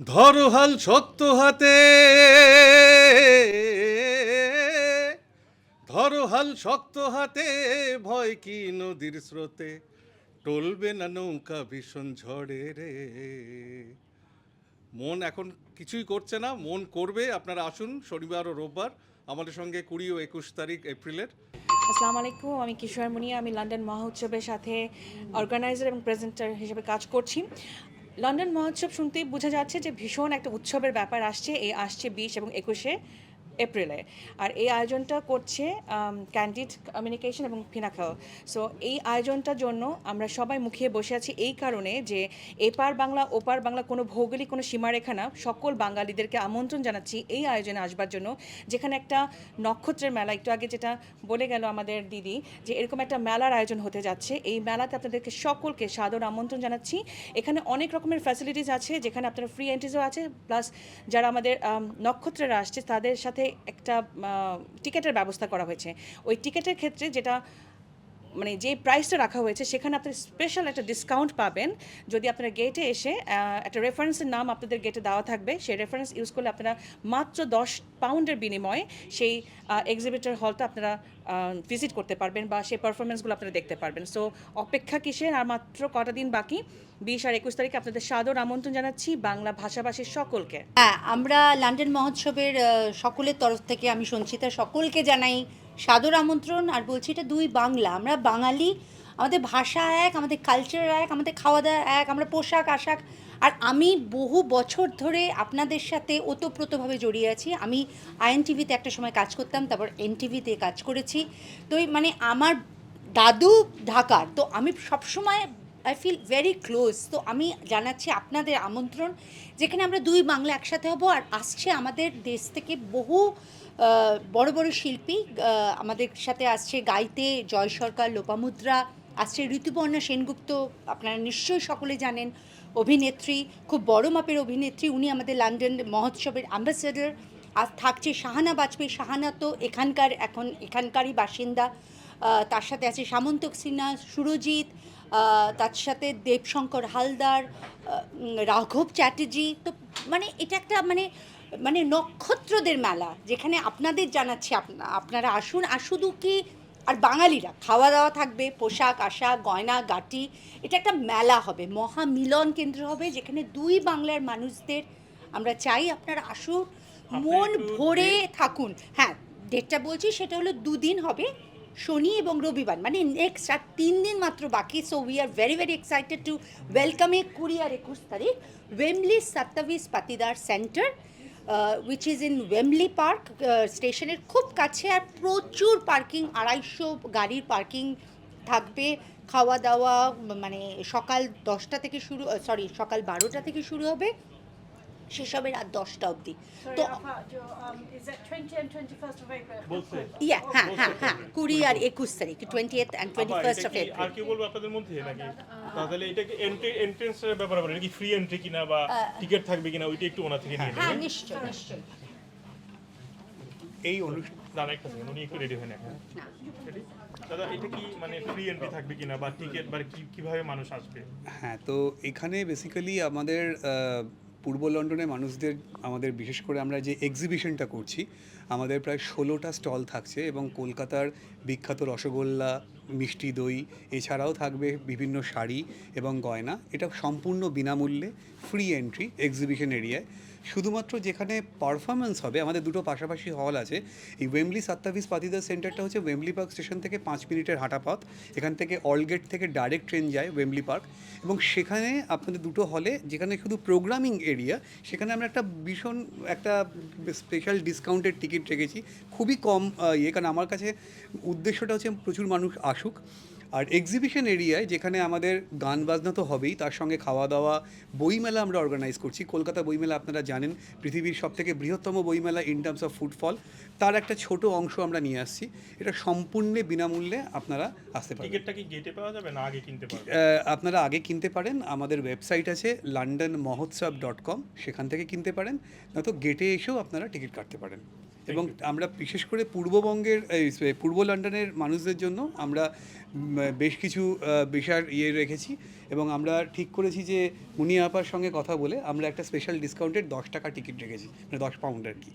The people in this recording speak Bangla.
ধরো হাল শক্ত হাতে। ধরো হাল শক্ত হাতে, ভয় কি নদীর স্রোতে? টলবে না নৌকা ভীষণ ঝড়ে রে। মন এখন কিছুই করছে না, মন করবে। আপনারা আসুন, শনিবার ও রোববার। আমাদের সঙ্গে কুড়ি ও একুশ তারিখ এপ্রিলের। আসসালামু আলাইকুম, আমি কিশোর মুনিয়া। আমি লন্ডন মহোৎসবের সাথে অর্গানাইজার এবং প্রেজেন্টার হিসেবে কাজ করছি। লন্ডন মহোৎসব শুনতেই বোঝা যাচ্ছে যে ভীষণ একটা উৎসবের ব্যাপার আসছে। এই আসছে বিশ এবং একুশে। এপ্রিলে। আর এই আয়োজনটা করছে ক্যান্ডিড কমিউনিকেশন এবং ফিনাখাল সো এই আয়োজনটার জন্য আমরা সবাই মুখিয়ে বসে আছি এই কারণে যে এপার বাংলা ওপার বাংলা কোনো ভৌগোলিক কোনো সীমারেখা না সকল বাঙালিদেরকে আমন্ত্রণ জানাচ্ছি এই আয়োজনে আসবার জন্য যেখানে একটা নক্ষত্রের মেলা একটু আগে যেটা বলে গেল আমাদের দিদি যে এরকম একটা মেলার আয়োজন হতে যাচ্ছে। এই মেলাতে আপনাদেরকে সকলকে সাদর আমন্ত্রণ জানাচ্ছি। এখানে অনেক রকমের ফ্যাসিলিটিস আছে যেখানে আপনারা ফ্রি এন্ট্রিজও আছে প্লাস যারা আমাদের আম, নক্ষত্রেরা আসছে তাদের সাথে একটা টিকিটের ব্যবস্থা করা হয়েছে। ওই টিকিটের ক্ষেত্রে যেটা মানে যে প্রাইসটা রাখা হয়েছে, সেখানে আপনারা স্পেশাল একটা ডিসকাউন্ট পাবেন। যদি আপনারা গেটে এসে একটা রেফারেন্সের নাম আপনাদের গেটে দেওয়া থাকবে, সেই রেফারেন্স ইউজ করলে আপনারা মাত্র দশ পাউন্ডের বিনিময়ে সেই এক্সিবিটর হলটা আপনারা ভিজিট করতে পারবেন বা সেই পারফরমেন্সগুলো আপনারা দেখতে পারবেন। সো অপেক্ষা কিসের? আর মাত্র কটা দিন বাকি? বিশ আর একুশ তারিখে আপনাদের সাদর আমন্ত্রণ জানাচ্ছি বাংলা ভাষাভাষীর সকলকে। হ্যাঁ আমরা লন্ডন মহোৎসবের সকলের তরফ থেকে আমি সঞ্চিতা সকলকে জানাই সাদর আমন্ত্রণ আর বলছি এটা দুই বাংলা। আমরা বাঙালি, আমাদের ভাষা এক, আমাদের কালচার এক, আমাদের খাওয়া দাওয়া এক, আমরা পোশাক, আশাক। আর আমি বহু বছর ধরে আপনাদের সাথে ওতপ্রোতভাবে জড়িয়ে আছি। আমি আইএন টিভিতে একটা সময় কাজ করতাম, তারপর এন টিভিতে কাজ করেছি। তো মানে আমার দাদু ঢাকার, তো আমি সবসময় আই ফিল ভেরি ক্লোজ তো আমি জানাচ্ছি আপনাদের আমন্ত্রণ, যেখানে আমরা দুই বাংলা একসাথে হব আর আসছে আমাদের দেশ থেকে বহু বড় বড় শিল্পী আমাদের সাথে আসছে গাইতে, জয় সরকার, লোপামুদ্রা, আসছে ঋতুপর্ণা সেনগুপ্ত, আপনারা নিশ্চয়ই সকলে জানেন, অভিনেত্রী, খুব বড় মাপের অভিনেত্রী, উনি আমাদের লন্ডন মহোৎসবের অ্যাম্বাসেডর, আর থাকছে শাহানা বাজপেয়ী। শাহানা তো এখানকার, এখন এখানকারই বাসিন্দা তার সাথে আছে সামন্তক সিনহা, সুরজিৎ তার সাথে দেবশঙ্কর হালদার রাঘব চ্যাটার্জি তো মানে এটা একটা মানে মানে নক্ষত্রদের মেলা যেখানে আপনাদের জানাচ্ছি আপনা- আপনারা আসুন। আর শুধু কি আর বাঙালিরা খাওয়া দাওয়া থাকবে পোশাক আশাক গয়না গাটি এটা একটা মেলা হবে মহামিলন কেন্দ্র হবে যেখানে দুই বাংলার মানুষদের আমরা চাই আপনারা আসুন মন ভরে থাকুন। হ্যাঁ ডেটটা বলছি সেটা হলো দুদিন হবে। শনি এবং রবিবার মানে নেক্সট আর তিন দিন মাত্র বাকি। So we are very very excited to welcome এ কুড়ি আর একুশ তারিখ Wembley Sattavis Patidar centre which is in Wembley park স্টেশনের খুব কাছে আর প্রচুর পার্কিং আড়াইশো গাড়ির পার্কিং থাকবে। খাওয়া দাওয়া মানে সকাল দশটা থেকে শুরু সরি সকাল বারোটা থেকে শুরু হবে। শেষ হবে রাত দশটা অবধি। তো is that 20 and 21st of April? বলছে ইয়া হ্যাঁ হ্যাঁ হ্যাঁ কুড়ি আর একুশ তারিখ twenty eighth and twenty first of কি আর কি বলব আপনাদের মধ্যে নাকি? তাহলে এটা কি এন্ট্রি এন্ট্রেন্সের ব্যাপারে ফ্রি এন্ট্রি কিনা বা টিকিট থাকবে কিনা ওইটা একটু ওনা থেকে নিয়ে হ্যাঁ নেবেন। নিশ্চয় নিশ্চয় এই অনুষ্ঠান দাঁড়া একটা সেকেন্ড উনি একটু রেডি হয়ে নেন। দাদা এটা কি মানে ফ্রি এন্ট্রি থাকবে কিনা বা টিকিট বা কি কীভাবে মানুষ আসবে? হ্যাঁ তো এখানে বেসিক্যালি আমাদের আহ, পূর্ব লন্ডনে মানুষদের, আমাদের বিশেষ করে আমরা যে এক্সিবিশনটা করছি, আমাদের প্রায় ষোলোটা স্টল থাকছে এবং কলকাতার বিখ্যাত রসগোল্লা, মিষ্টি দই, এছাড়াও থাকবে বিভিন্ন শাড়ি এবং গয়না। এটা সম্পূর্ণ বিনামূল্যে ফ্রি এন্ট্রি এক্সিবিশন এরিয়ায় শুধুমাত্র যেখানে পারফরমেন্স হবে, আমাদের দুটো পাশাপাশি হল আছে, এই ওয়েমলি সাত্তাভিস পাতিদার সেন্টারটা হচ্ছে ওয়েমলি পার্ক স্টেশন থেকে পাঁচ মিনিটের হাঁটা পথ, এখান থেকে অলগেট থেকে ডাইরেক্ট ট্রেন যায় ওয়েমলি পার্ক এবং সেখানে আপনাদের দুটো হলে যেখানে শুধু প্রোগ্রামিং এরিয়া সেখানে আমরা একটা ভীষণ একটা স্পেশাল ডিসকাউন্টেড টিকিট রেখেছি, খুবই কম ইয়ে কারণ আমার কাছে উদ্দেশ্যটা হচ্ছে প্রচুর মানুষ আসুক। আর এক্সিবিশন এরিয়ায় যেখানে আমাদের গান বাজনা তো হবেই তার সঙ্গে খাওয়া দাওয়া বইমেলা আমরা অর্গানাইজ করছি। কলকাতা বইমেলা আপনারা জানেন পৃথিবীর সবথেকে বৃহত্তম বইমেলা ইন টার্মস অফ ফুটফল তার একটা ছোট অংশ আমরা নিয়ে আসছি এটা সম্পূর্ণ বিনামূল্যে আপনারা আসতে পারেন টিকিটটা কি গেটে পাওয়া যাবে না আগে কিনতে আহ, আপনারা আগে কিনতে পারেন আমাদের ওয়েবসাইট আছে লন্ডন মহোৎসব ডট কম সেখান থেকে কিনতে পারেন নয়তো গেটে এসেও আপনারা টিকিট কাটতে পারেন। এবং আমরা বিশেষ করে পূর্ববঙ্গের এই, পূর্ব লন্ডনের মানুষদের জন্য আমরা বেশ কিছু বিষয় ইয়ে রেখেছি এবং আমরা ঠিক করেছি যে মুনিয়াপার সঙ্গে কথা বলে আমরা একটা স্পেশাল ডিসকাউন্টের দশ টাকা টিকিট রেখেছি মানে দশ পাউন্ড আর কি।